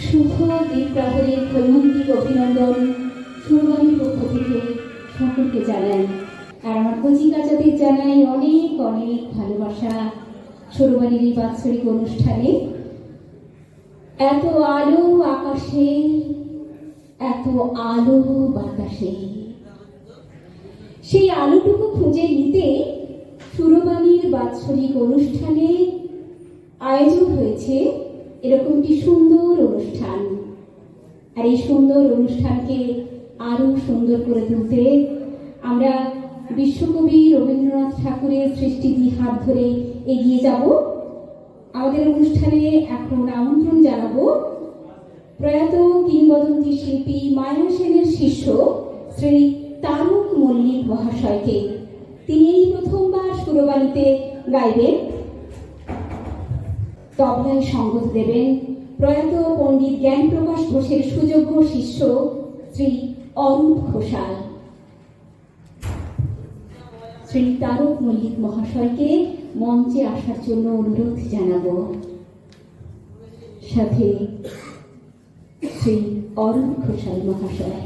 শুভ দ্বীপ্রাহরের হৈমন্তিক অভিনন্দন। সুরবাণীর পক্ষ থেকে সকলকে জানাই। আর আমার কচি কাচাদের জানাই অনেক অনেক ভালোবাসা। সুরবাণীর এই বাৎসরিক অনুষ্ঠানে এত আলো আকাশে, এত আলো বাতাসে। সেই আলোটুকু খুঁজে নিতে সুরবাণীর বাৎসরিক অনুষ্ঠানে আয়োজন হয়েছে এরকম একটি সুন্দর অনুষ্ঠান? আর এই সুন্দর অনুষ্ঠানকে আরও সুন্দর করে তুলতে আমরা বিশ্বকবি রবীন্দ্রনাথ ঠাকুরের সৃষ্টিটি হাত ধরে এগিয়ে যাব। আমাদের অনুষ্ঠানে এখন আমন্ত্রণ জানাব প্রয়াত কিংবদন্তি শিল্পী মায়া সেনের শিষ্য শ্রী তারক মল্লিক মহাশয়কে। তিনি এই প্রথমবার সুরবাণীতে গাইবেন। তবলায় সঙ্গত দেবেন। প্রয়াত পণ্ডিত জ্ঞানপ্রকাশ ঘোষের সুযোগ্য শিষ্য শ্রী অরূপ ঘোষাল। শ্রী তারক মল্লিক মহাশয়কে মঞ্চে আসার জন্য অনুরোধ জানাব। সাথে শ্রী অরূপ ঘোষাল মহাশয়।